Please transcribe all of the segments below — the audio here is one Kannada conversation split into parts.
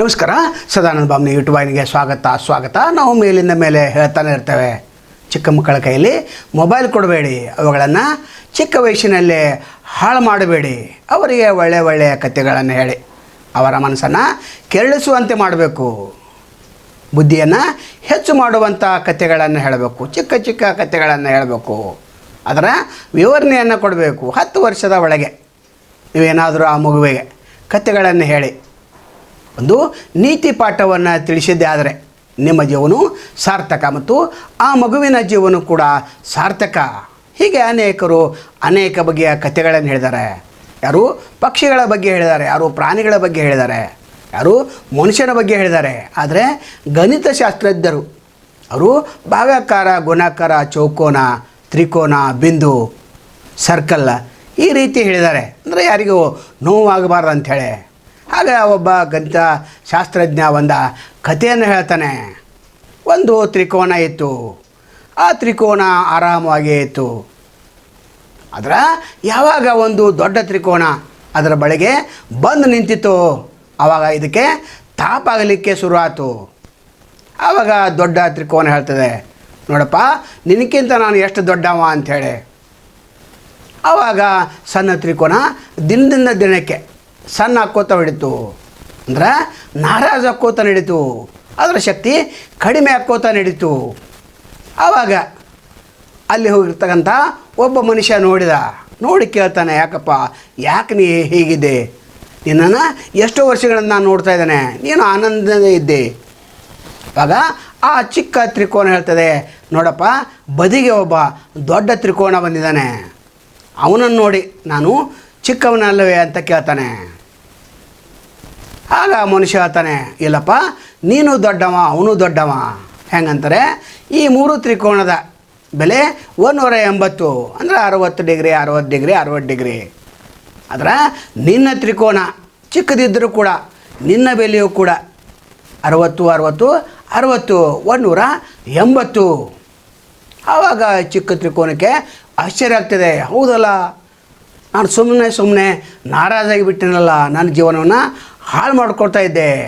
ನಮಸ್ಕಾರ. ಸದಾನಂದ ಬಾಮ್ನಿ ಯೂಟ್ಯೂಬ್ ವಾಹಿನಿಗೆ ಸ್ವಾಗತ ಸ್ವಾಗತ. ನಾವು ಮೇಲಿಂದ ಮೇಲೆ ಹೇಳ್ತಾನೆ ಇರ್ತೇವೆ. ಚಿಕ್ಕ ಮಕ್ಕಳ ಕೈಯಲ್ಲಿ ಮೊಬೈಲ್ ಕೊಡಬೇಡಿ. ಅವುಗಳನ್ನು ಚಿಕ್ಕ ವಯಸ್ಸಿನಲ್ಲೇ ಹಾಳು ಮಾಡಬೇಡಿ. ಅವರಿಗೆ ಒಳ್ಳೆಯ ಒಳ್ಳೆಯ ಕಥೆಗಳನ್ನು ಹೇಳಿ. ಅವರ ಮನಸ್ಸನ್ನು ಕೆರಳಿಸುವಂತೆ ಮಾಡಬೇಕು. ಬುದ್ಧಿಯನ್ನು ಹೆಚ್ಚು ಮಾಡುವಂಥ ಕಥೆಗಳನ್ನು ಹೇಳಬೇಕು. ಚಿಕ್ಕ ಚಿಕ್ಕ ಕಥೆಗಳನ್ನು ಹೇಳಬೇಕು. ಅದರ ವಿವರಣೆಯನ್ನು ಕೊಡಬೇಕು. ಹತ್ತು ವರ್ಷದ ಒಳಗೆ ನೀವೇನಾದರೂ ಆ ಮಗುವಿಗೆ ಕಥೆಗಳನ್ನು ಹೇಳಿ. ಒಂದು ನೀತಿ ಪಾಠವನ್ನು ತಿಳಿಸಿದ್ದೇ ಆದರೆ ನಿಮ್ಮ ಜೀವನ ಸಾರ್ಥಕ ಮತ್ತು ಆ ಮಗುವಿನ ಜೀವನ ಕೂಡ ಸಾರ್ಥಕ. ಹೀಗೆ ಅನೇಕರು ಅನೇಕ ಬಗೆಯ ಕಥೆಗಳನ್ನು ಹೇಳಿದ್ದಾರೆ. ಯಾರು ಪಕ್ಷಿಗಳ ಬಗ್ಗೆ ಹೇಳಿದ್ದಾರೆ, ಯಾರು ಪ್ರಾಣಿಗಳ ಬಗ್ಗೆ ಹೇಳಿದ್ದಾರೆ, ಯಾರು ಮನುಷ್ಯನ ಬಗ್ಗೆ ಹೇಳಿದ್ದಾರೆ. ಆದರೆ ಗಣಿತಶಾಸ್ತ್ರಜ್ಞರು ಅವರು ಭಾಗಾಕಾರ, ಗುಣಾಕಾರ, ಚೌಕೋನ, ತ್ರಿಕೋನ, ಬಿಂದು, ಸರ್ಕಲ್ ಈ ರೀತಿ ಹೇಳಿದ್ದಾರೆ. ಅಂದರೆ ಯಾರಿಗೂ ನೋವಾಗಬಾರ್ದು ಅಂಥೇಳಿ ಆಗ ಒಬ್ಬ ಗಣಿತ ಶಾಸ್ತ್ರಜ್ಞ ಒಂದ ಕಥೆಯನ್ನು ಹೇಳ್ತಾನೆ. ಒಂದು ತ್ರಿಕೋನ ಇತ್ತು. ಆ ತ್ರಿಕೋನ ಆರಾಮವಾಗಿ ಇತ್ತು. ಅದರ ಯಾವಾಗ ಒಂದು ದೊಡ್ಡ ತ್ರಿಕೋನ ಅದರ ಬಳಿಗೆ ಬಂದು ನಿಂತಿತ್ತು ಆವಾಗ ಇದಕ್ಕೆ ತಾಪಾಗಲಿಕ್ಕೆ ಶುರುವಾಯಿತು. ಆವಾಗ ದೊಡ್ಡ ತ್ರಿಕೋನ ಹೇಳ್ತದೆ, ನೋಡಪ್ಪ, ನಿನಕ್ಕಿಂತ ನಾನು ಎಷ್ಟು ದೊಡ್ಡವ ಅಂಥೇಳಿ ಆವಾಗ ಸಣ್ಣ ತ್ರಿಕೋನ ದಿನದಿಂದ ದಿನಕ್ಕೆ ಸಣ್ಣ ಹಾಕೋತ ಹಿಡಿತು. ಅಂದ್ರೆ ನಾರಾಜ ಹಾಕೋತ ನಡೀತು ಅದರ ಶಕ್ತಿ ಕಡಿಮೆ ಹಾಕೋತ ನಡೀತು ಆವಾಗ ಅಲ್ಲಿ ಹೋಗಿರ್ತಕ್ಕಂಥ ಒಬ್ಬ ಮನುಷ್ಯ ನೋಡಿದ. ನೋಡಿ ಕೇಳ್ತಾನೆ, ಯಾಕಪ್ಪ, ಯಾಕೆ ನೀ ಹೀಗಿದೆ? ನಿನ್ನನ್ನು ಎಷ್ಟೋ ವರ್ಷಗಳಿಂದ ನಾನು ನೋಡ್ತಾ ಇದ್ದಾನೆ. ನೀನು ಆನಂದ ಇದ್ದೆ. ಆಗ ಆ ಚಿಕ್ಕ ತ್ರಿಕೋನ ಹೇಳ್ತದೆ, ನೋಡಪ್ಪ, ಬದಿಗೆ ಒಬ್ಬ ದೊಡ್ಡ ತ್ರಿಕೋನ ಬಂದಿದ್ದಾನೆ. ಅವನನ್ನು ನೋಡಿ ನಾನು ಚಿಕ್ಕವನಲ್ಲವೇ? ಅಂತ ಕೇಳ್ತಾನೆ. ಆಗ ಮನುಷ್ಯ ಹೇಳ್ತಾನೆ ಇಲ್ಲಪ್ಪ, ನೀನು ದೊಡ್ಡವ, ಅವನು ದೊಡ್ಡವ. ಹೆಂಗಂತಾರೆ, ಈ ಮೂರು ತ್ರಿಕೋಣದ ಬೆಲೆ ಒಂದೂರ ಎಂಬತ್ತು, ಅಂದರೆ ಅರವತ್ತು ಡಿಗ್ರಿ ಅರವತ್ತು ಡಿಗ್ರಿ ಅರವತ್ತು ಡಿಗ್ರಿ. ಅದರ ನಿನ್ನ ತ್ರಿಕೋನ ಚಿಕ್ಕದಿದ್ದರೂ ಕೂಡ, ನಿನ್ನ ಬೆಲೆಯೂ ಕೂಡ ಅರವತ್ತು ಅರವತ್ತು ಅರವತ್ತು ಒಂದೂರ ಎಂಬತ್ತು. ಆವಾಗ ಚಿಕ್ಕ ತ್ರಿಕೋನಕ್ಕೆ ಆಶ್ಚರ್ಯ ಆಗ್ತದೆ, ಹೌದಲ್ಲ, ನಾನು ಸುಮ್ಮನೆ ಸುಮ್ಮನೆ ನಾರಾಜಾಗಿ ಬಿಟ್ಟಿನಲ್ಲ ನನ್ನ ಜೀವನವನ್ನು ಹಾಳು ಮಾಡ್ಕೊಳ್ತಾ ಇದ್ದೆ.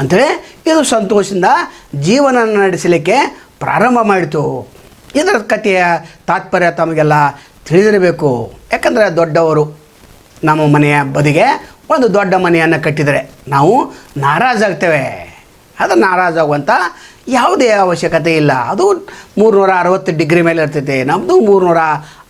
ಅಂಥೇಳಿ ಇದು ಸಂತೋಷದಿಂದ ಜೀವನ ನಡೆಸಲಿಕ್ಕೆ ಪ್ರಾರಂಭ ಮಾಡಿತು. ಇದರ ಕಥೆಯ ತಾತ್ಪರ್ಯ ತಮಗೆಲ್ಲ ತಿಳಿದಿರಬೇಕು. ಯಾಕಂದರೆ ದೊಡ್ಡವರು ನಮ್ಮ ಮನೆಯ ಬದಿಗೆ ಒಂದು ದೊಡ್ಡ ಮನೆಯನ್ನು ಕಟ್ಟಿದರೆ ನಾವು ನಾರಾಜಾಗ್ತೇವೆ. ಅದು ನಾರಾಜಾಗುವಂಥ ಯಾವುದೇ ಅವಶ್ಯಕತೆ ಇಲ್ಲ. ಅದು ಮೂರುನೂರ ಅರವತ್ತು ಡಿಗ್ರಿ ಮೇಲೆ ಇರ್ತೈತೆ. ನಮ್ಮದು ಮೂರುನೂರ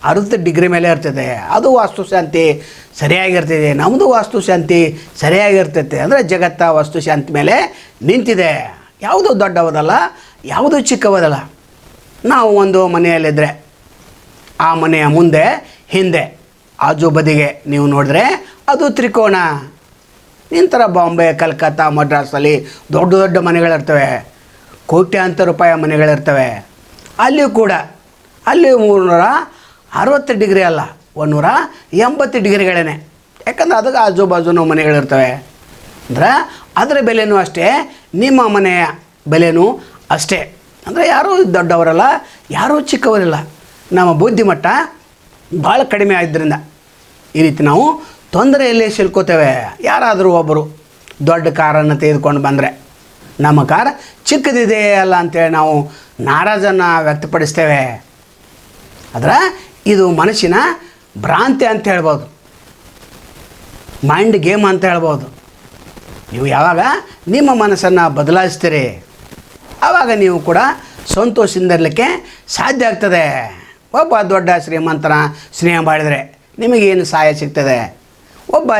ಅರವತ್ತು ಡಿಗ್ರಿ ಮೇಲೆ ಇರ್ತೈತೆ. ಅದು ವಾಸ್ತುಶಾಂತಿ ಸರಿಯಾಗಿರ್ತೈತೆ. ನಮ್ಮದು ವಾಸ್ತುಶಾಂತಿ ಸರಿಯಾಗಿರ್ತೈತೆ. ಅಂದರೆ ಜಗತ್ತ ವಾಸ್ತುಶಾಂತಿ ಮೇಲೆ ನಿಂತಿದೆ. ಯಾವುದು ದೊಡ್ಡವದಲ್ಲ, ಯಾವುದು ಚಿಕ್ಕವದಲ್ಲ. ನಾವು ಒಂದು ಮನೆಯಲ್ಲಿದ್ದರೆ ಆ ಮನೆಯ ಮುಂದೆ, ಹಿಂದೆ, ಆಜು ಬದಿಗೆ ನೀವು ನೋಡಿದ್ರೆ ಅದು ತ್ರಿಕೋನ. ನಿಂತರ ಬಾಂಬೆ, ಕಲ್ಕತ್ತಾ ಮದ್ರಾಸಲ್ಲಿ ದೊಡ್ಡ ದೊಡ್ಡ ಮನೆಗಳಿರ್ತವೆ. ಕೋಟ್ಯಾಂತರ ರೂಪಾಯಿ ಮನೆಗಳಿರ್ತವೆ. ಅಲ್ಲಿಯೂ ಕೂಡ ಅಲ್ಲಿ ಮೂರುನೂರ ಅರವತ್ತು ಡಿಗ್ರಿ ಅಲ್ಲ, ಒಂದೂರ ಎಂಬತ್ತು ಡಿಗ್ರಿಗಳೇ ಯಾಕಂದ್ರೆ ಅದಕ್ಕೆ ಆಜು ಬಾಜುನು ಮನೆಗಳಿರ್ತವೆ. ಅಂದ್ರೆ ಅದರ ಬೆಲೆನೂ ಅಷ್ಟೇ, ನಿಮ್ಮ ಮನೆಯ ಬೆಲೆನೂ ಅಷ್ಟೇ. ಅಂದರೆ ಯಾರೂ ದೊಡ್ಡವರಲ್ಲ, ಯಾರೂ ಚಿಕ್ಕವರಿಲ್ಲ. ನಮ್ಮ ಬುದ್ಧಿಮಟ್ಟ ಭಾಳ ಕಡಿಮೆ ಆದ್ದರಿಂದ ಈ ರೀತಿ ನಾವು ತೊಂದರೆಯಲ್ಲಿ ಸಿಲ್ಕೋತೇವೆ. ಯಾರಾದರೂ ಒಬ್ಬರು ದೊಡ್ಡ ಕಾರನ್ನು ತೆಗೆದುಕೊಂಡು ಬಂದರೆ. ನಮ್ಮ ಕಾರ್ ಚಿಕ್ಕದಿದೆ ಅಲ್ಲ ಅಂತೇಳಿ ನಾವು ನಾರಾಜನ್ನು ವ್ಯಕ್ತಪಡಿಸ್ತೇವೆ. ಆದರೆ ಇದು ಮನಸ್ಸಿನ ಭ್ರಾಂತಿ ಅಂತ ಹೇಳ್ಬೋದು. ಮೈಂಡ್ ಗೇಮ್ ಅಂತ ಹೇಳ್ಬೋದು. ನೀವು ಯಾವಾಗ ನಿಮ್ಮ ಮನಸ್ಸನ್ನು ಬದಲಾಯಿಸ್ತೀರಿ ಆವಾಗ ನೀವು ಕೂಡ ಸಂತೋಷದಿಂದ ಇರಲಿಕ್ಕೆ ಸಾಧ್ಯ ಆಗ್ತದೆ. ಒಬ್ಬ ದೊಡ್ಡ ಶ್ರೀಮಂತನ ಸ್ನೇಹ ಮಾಡಿದರೆ ನಿಮಗೇನು ಸಹಾಯ ಸಿಗ್ತದೆ? ಒಬ್ಬ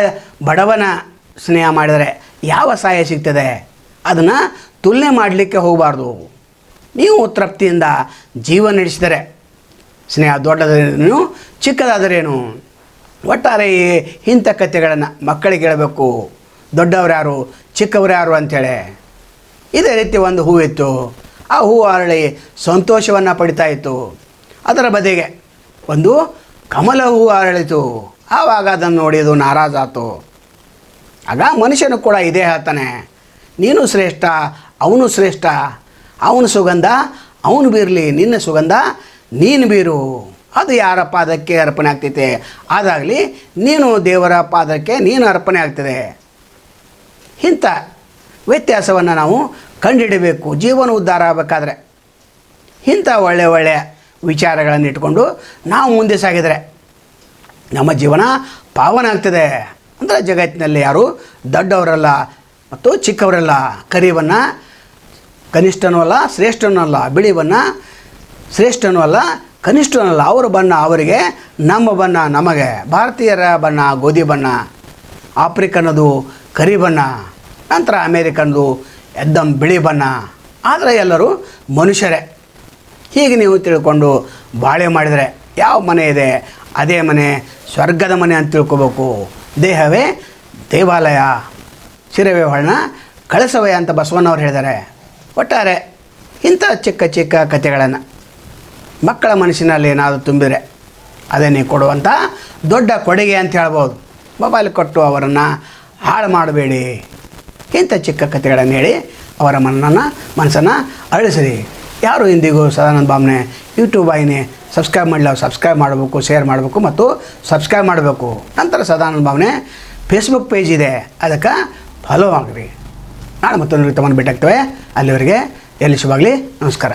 ಬಡವನ ಸ್ನೇಹ ಮಾಡಿದರೆ ಯಾವ ಸಹಾಯ ಸಿಗ್ತದೆ? ಅದನ್ನು ತುಲನೆ ಮಾಡಲಿಕ್ಕೆ ಹೋಗಬಾರ್ದು. ನೀವು ತೃಪ್ತಿಯಿಂದ ಜೀವನ ನಡೆಸಿದರೆ, ಸ್ನೇಹ ದೊಡ್ಡದೇನು ಚಿಕ್ಕದಾದರೇನು, ಒಟ್ಟಾರೆ ಇಂಥ ಕಥೆಗಳನ್ನು ಮಕ್ಕಳಿಗೆ ಹೇಳಬೇಕು. ದೊಡ್ಡವರು ಯಾರು ಚಿಕ್ಕವರು ಯಾರು ಅಂಥೇಳಿ. ಇದೇ ರೀತಿ ಒಂದು ಹೂವಿತ್ತು. ಆ ಹೂವು ಅರಳಿ ಸಂತೋಷವನ್ನು ಪಡಿತಾ ಇತ್ತು. ಅದರ ಬದಿಗೆ ಒಂದು ಕಮಲ ಹೂವು ಅರಳಿತು. ಆವಾಗ ಅದನ್ನು ನೋಡಿದು ನಾರಾಜಾತು. ಆಗ ಮನುಷ್ಯನು ಕೂಡ ಇದೇ ಹೇಳ್ತಾನೆ. ನೀನು ಶ್ರೇಷ್ಠ, ಅವನು ಶ್ರೇಷ್ಠ. ಅವನು ಸುಗಂಧ, ಅವನು ಬೀರಲಿ, ನಿನ್ನ ಸುಗಂಧ, ನೀನು ಬೀರು. ಅದು ಯಾರ ಪಾದಕ್ಕೆ ಅರ್ಪಣೆ ಆಗ್ತೈತೆ? ಅದಾಗಲಿ, ನೀನು ದೇವರ ಪಾದಕ್ಕೆ ನೀನು ಅರ್ಪಣೆ ಆಗ್ತದೆ. ಇಂಥ ವ್ಯತ್ಯಾಸವನ್ನು ನಾವು ಕಂಡುಹಿಡಬೇಕು ಜೀವನ ಉದ್ಧಾರ ಆಗಬೇಕಾದ್ರೆ. ಇಂಥ ಒಳ್ಳೆಯ ಒಳ್ಳೆಯ ವಿಚಾರಗಳನ್ನು ಇಟ್ಕೊಂಡು ನಾವು ಮುಂದೆ ಸಾಗಿದರೆ ನಮ್ಮ ಜೀವನ ಪಾವನ ಆಗ್ತದೆ. ಅಂದರೆ ಜಗತ್ತಿನಲ್ಲಿ ಯಾರು ದೊಡ್ಡವರಲ್ಲ. ಮತ್ತು ಚಿಕ್ಕವರೆಲ್ಲ ಕರಿವನ್ನು ಕನಿಷ್ಠನೂ ಅಲ್ಲ ಶ್ರೇಷ್ಠನೂ ಅಲ್ಲ ಬಿಳಿವನ್ನು ಶ್ರೇಷ್ಠನೂ ಅಲ್ಲ ಕನಿಷ್ಠನೂ ಅಲ್ಲ ಅವರ ಬಣ್ಣ ಅವರಿಗೆ, ನಮ್ಮ ಬಣ್ಣ ನಮಗೆ. ಭಾರತೀಯರ ಬಣ್ಣ, ಗೋಧಿ ಬಣ್ಣ, ಆಫ್ರಿಕನ್ನದು ಕರಿ ಬಣ್ಣ, ನಂತರ ಅಮೇರಿಕನ್ದು ಎದ್ದಂ ಬಿಳಿ ಬಣ್ಣ. ಆದರೆ ಎಲ್ಲರೂ ಮನುಷ್ಯರೇ. ಹೀಗೆ ನೀವು ತಿಳ್ಕೊಂಡು ಬಾಳೆ ಮಾಡಿದರೆ ಯಾವ ಮನೆ ಇದೆ? ಅದೇ ಮನೆ, ಸ್ವರ್ಗದ ಮನೆ ಅಂತ ತಿಳ್ಕೊಬೇಕು. ದೇಹವೇ ದೇವಾಲಯ. ಶಿರವೇ ಹೊರಣ ಕಳಸವೇ ಅಂತ ಬಸವಣ್ಣವ್ರು ಹೇಳಿದ್ದಾರೆ. ಒಟ್ಟಾರೆ ಇಂಥ ಚಿಕ್ಕ ಚಿಕ್ಕ ಕಥೆಗಳನ್ನು ಮಕ್ಕಳ ಮನಸ್ಸಿನಲ್ಲಿ ಏನಾದರೂ ತುಂಬಿದರೆ ಅದನ್ನೇ ಕೊಡುವಂಥ ದೊಡ್ಡ ಕೊಡುಗೆ ಅಂತ ಹೇಳ್ಬೋದು. ಮೊಬೈಲ್ ಕೊಟ್ಟು ಅವರನ್ನು ಹಾಳು ಮಾಡಬೇಡಿ. ಇಂಥ ಚಿಕ್ಕ ಕಥೆಗಳನ್ನು ಹೇಳಿ ಅವರ ಮನನ್ನು ಮನಸ್ಸನ್ನು ಅಳಿಸಿರಿ ಯಾರು ಇಂದಿಗೂ ಸದಾನಂದ ಬಾಮ್ನೆ ಯೂಟ್ಯೂಬ್ ಆಯ್ನೆ ಸಬ್ಸ್ಕ್ರೈಬ್ ಮಾಡಲಿ ಸಬ್ಸ್ಕ್ರೈಬ್ ಮಾಡಬೇಕು, ಶೇರ್ ಮಾಡಬೇಕು ಮತ್ತು ಸಬ್ಸ್ಕ್ರೈಬ್ ಮಾಡಬೇಕು. ನಂತರ ಸದಾನಂದ ಭಾವನೆ ಫೇಸ್ಬುಕ್ ಪೇಜ್ ಇದೆ. ಅದಕ್ಕೆ ಫಾಲೋ ಮಾಡಿರಿ ನಾಳೆ ಮತ್ತೊಂದು ತಮ್ಮನ್ನು ಭೇಟಾಗ್ತೇವೆ ಅಲ್ಲಿವರೆಗೆ ಎಲ್ಲಿ ಶುಭಾಗಲಿ ನಮಸ್ಕಾರ.